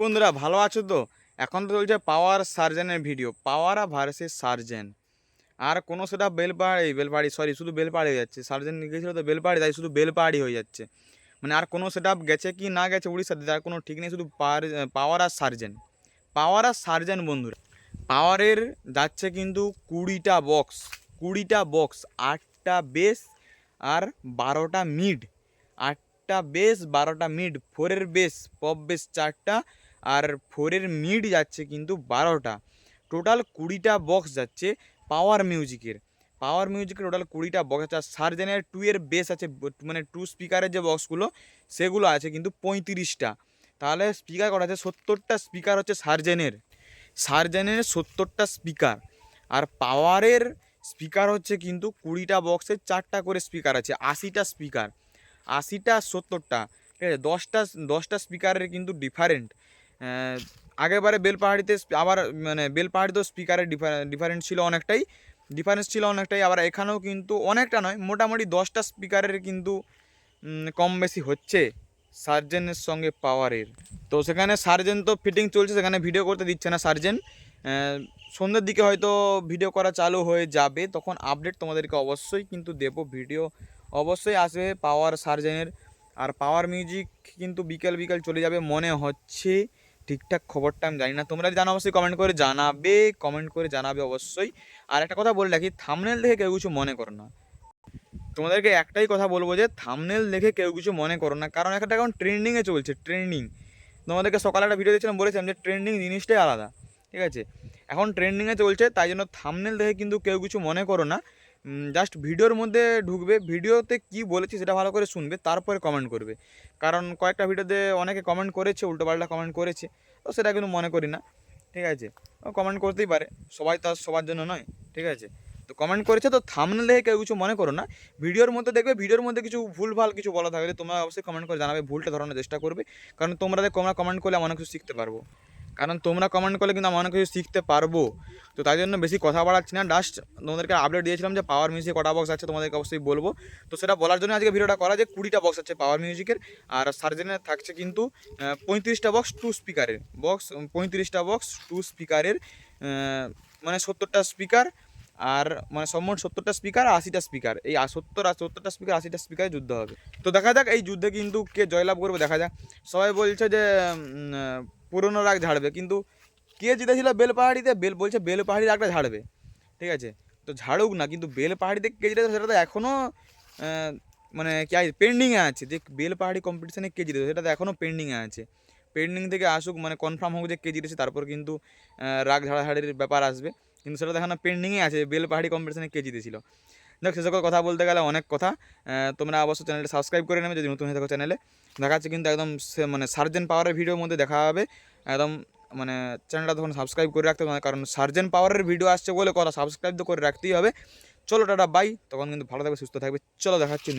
বন্ধুরা, ভালো আছো তো? এখন তো চলছে পাওয়ার সার্জেনের ভিডিও পাওয়ার ভার্সেস সার্জেন আর কোনো সেটা বেলপাহাড়ি বেলপাহাড়ি সরি শুধু বেলপাহাড়ি হয়ে যাচ্ছে। সার্জেন গেছিল তো বেলপাহাড়ি, তাই শুধু বেলপাহাড়ি হয়ে যাচ্ছে। মানে আর কোনো সেটা গেছে কি না গেছে উড়িষ্যাতে তার কোনো ঠিক নেই, শুধু পাওয়ার আর সার্জেন পাওয়ার আর সার্জেন বন্ধুরা পাওয়ারের যাচ্ছে কিন্তু কুড়িটা বক্স কুড়িটা বক্স আটটা বেস আর বারোটা মিড আটটা বেস বারোটা মিড ফোরের বেস পপ বেস চারটা আর ফোরের মিড যাচ্ছে কিন্তু বারোটা। টোটাল কুড়িটা বক্স যাচ্ছে পাওয়ার মিউজিকের পাওয়ার মিউজিকের টোটাল কুড়িটা বক্স আছে। আর সার্জেনের টু এর বেস আছে মানে টু স্পিকারের যে বক্সগুলো সেগুলো আছে কিন্তু পঁয়ত্রিশটা। তাহলে স্পিকার করা আছে? সত্তরটা স্পিকার হচ্ছে সার্জেনের সার্জেনের সত্তরটা স্পিকার আর পাওয়ারের স্পিকার হচ্ছে কিন্তু কুড়িটা বক্সের চারটা করে স্পিকার আছে, আশিটা স্পিকার আশিটা সত্তরটা, ঠিক আছে? দশটা দশটা স্পিকারের কিন্তু ডিফারেন্ট আগেরবারে বেলপাহাড়িতে আবার মানে বেলপাহাড়িতেও স্পিকারের ডিফারেন্স ছিল অনেকটাই ডিফারেন্স ছিল অনেকটাই, আবার এখানেও কিন্তু অনেকটা নয়, মোটামুটি দশটা স্পিকারের কিন্তু কম বেশি হচ্ছে সার্জেনের সঙ্গে পাওয়ারের তো সেখানে সার্জেন তো ফিটিং চলছে, সেখানে ভিডিও করতে দিচ্ছে না সার্জেন। সন্ধ্যের দিকে হয়তো ভিডিও করা চালু হয়ে যাবে, তখন আপডেট তোমাদেরকে অবশ্যই কিন্তু দেবো ভিডিও অবশ্যই আসবে পাওয়ার সার্জেনের, আর পাওয়ার মিউজিক কিন্তু বিকেল বিকেল চলে যাবে মনে হচ্ছে। ঠিকঠাক খবরটা আমি জানি না। তোমরা জানো অবশ্যই কমেন্ট করে জানাবে কমেন্ট করে জানাবে অবশ্যই। আর একটা কথা বলে রাখি থামনেল দেখে কেউ কিছু মনে করো না। তোমাদেরকে একটাই কথা বলব যে থামনেল দেখে কেউ কিছু মনে করো না। কারণ একটা এখন ট্রেন্ডিংয়ে চলছে ট্রেন্ডিং তোমাদেরকে সকালে একটা ভিডিও দিয়েছিলাম, বলেছিলাম যে ট্রেন্ডিং জিনিসটাই আলাদা। ঠিক আছে? এখন ট্রেন্ডিংয়ে চলছে, তাই জন্য থামনেল দেখে কিন্তু কেউ কিছু মনে করো না। জাস্ট ভিডিওর মধ্যে ঢুকবে, ভিডিওতে কি বলেছি সেটা ভালো করে শুনবে, তারপরে কমেন্ট করবে। কারণ কয়েকটা ভিডিওতে অনেকে কমেন্ট করেছে উল্টোপাল্টা কমেন্ট করেছে, তো সেটা কিন্তু মনে করি না, ঠিক আছে? কমেন্ট করতেই পারে, সবাই তো সবার জন্য নয়, ঠিক আছে? তো কমেন্ট করেছে, তো থামনেল দেখে কেউ কিছু মনে করো না, ভিডিওর মধ্যে দেখবে, ভিডিওর মধ্যে কিছু ভুলভাল কিছু বলা থাকলে তোমরা অবশ্যই কমেন্ট করে জানাবে, ভুলটা ধরানোর চেষ্টা করবে, কারণ তোমরা তোমরা কমেন্ট করলে আমি অনেক কিছু শিখতে পারব। কারণ তোমরা কমেন্ট করলে কিন্তু আমি অনেক কিছু শিখতে পারব। তো তাই জন্য বেশি কথা বাড়াচ্ছি না। ডাস্ট তোমাদেরকে আপডেট দিয়েছিলাম যে পাওয়ার মিউজিক কটা বক্স আছে, তোমাদেরকে অবশ্যই বলব। তো সেটা বলার জন্য আজকে ভিডিওটা করা যে কুড়িটা বক্স আছে পাওয়ার মিউজিকের আর সার্জেনে থাকছে কিন্তু পঁয়ত্রিশটা বক্স টু স্পিকারের বক্স পঁয়ত্রিশটা বক্স টু স্পিকারের মানে সত্তরটা স্পিকার আর মানে সম্মোট সত্তরটা স্পিকার আশিটা স্পিকার এই সত্তর আর সত্তরটা স্পিকার আশিটা স্পিকারে যুদ্ধ হবে। তো দেখা যাক, এই যুদ্ধে কিন্তু কে জয়লাভ করবে দেখা যাক। সবাই বলছে যে পুরনো রাগ ঝাড়বে। কিন্তু কে জিতেছিল বেলপাহাড়িতে? বেল বলছে বেলপাহাড়ি রাগটা ঝাড়বে। ঠিক আছে? তো ঝাড়ুক না, কিন্তু বেলপাহাড়িতে কে জিতেছে সেটা তো এখনও মানে কি পেন্ডিংয়ে আছে। যে বেলপাহাড়ি কম্পিটিশনে কে জিতেছে সেটা তো এখনও পেন্ডিংয়ে আছে। পেন্ডিং থেকে আসুক মানে কনফার্ম হোক যে কে জিতেছে, তারপর কিন্তু রাগ ঝাড়াঝাড়ির ব্যাপার আসবে। কিন্তু সেটা তো এখনও পেন্ডিংয়ে আছে বেলপাহাড়ি কম্পিটিশনে কে জিতেছিল। দেখ, সে সকল কথা বলতে গেলে অনেক কথা। তোমরা অবশ্য চ্যানেলটা সাবস্ক্রাইব করে নেবে যদি নতুন হয়ে থাকো চ্যানেলে। দেখা যাচ্ছে কিন্তু একদম সে- মানে সার্জেন পাওয়ারের ভিডিওর মধ্যে দেখা হবে। একদম মানে চ্যানেলটা তখন সাবস্ক্রাইব করে রাখতে হবে কারণ সার্জেন পাওয়ারের ভিডিও আসছে বলে কথা সাবস্ক্রাইব তো করে রাখতেই হবে। চলো টাটা বাই তখন কিন্তু ভালো থাকবে, সুস্থ থাকবে। চলো দেখাচ্ছি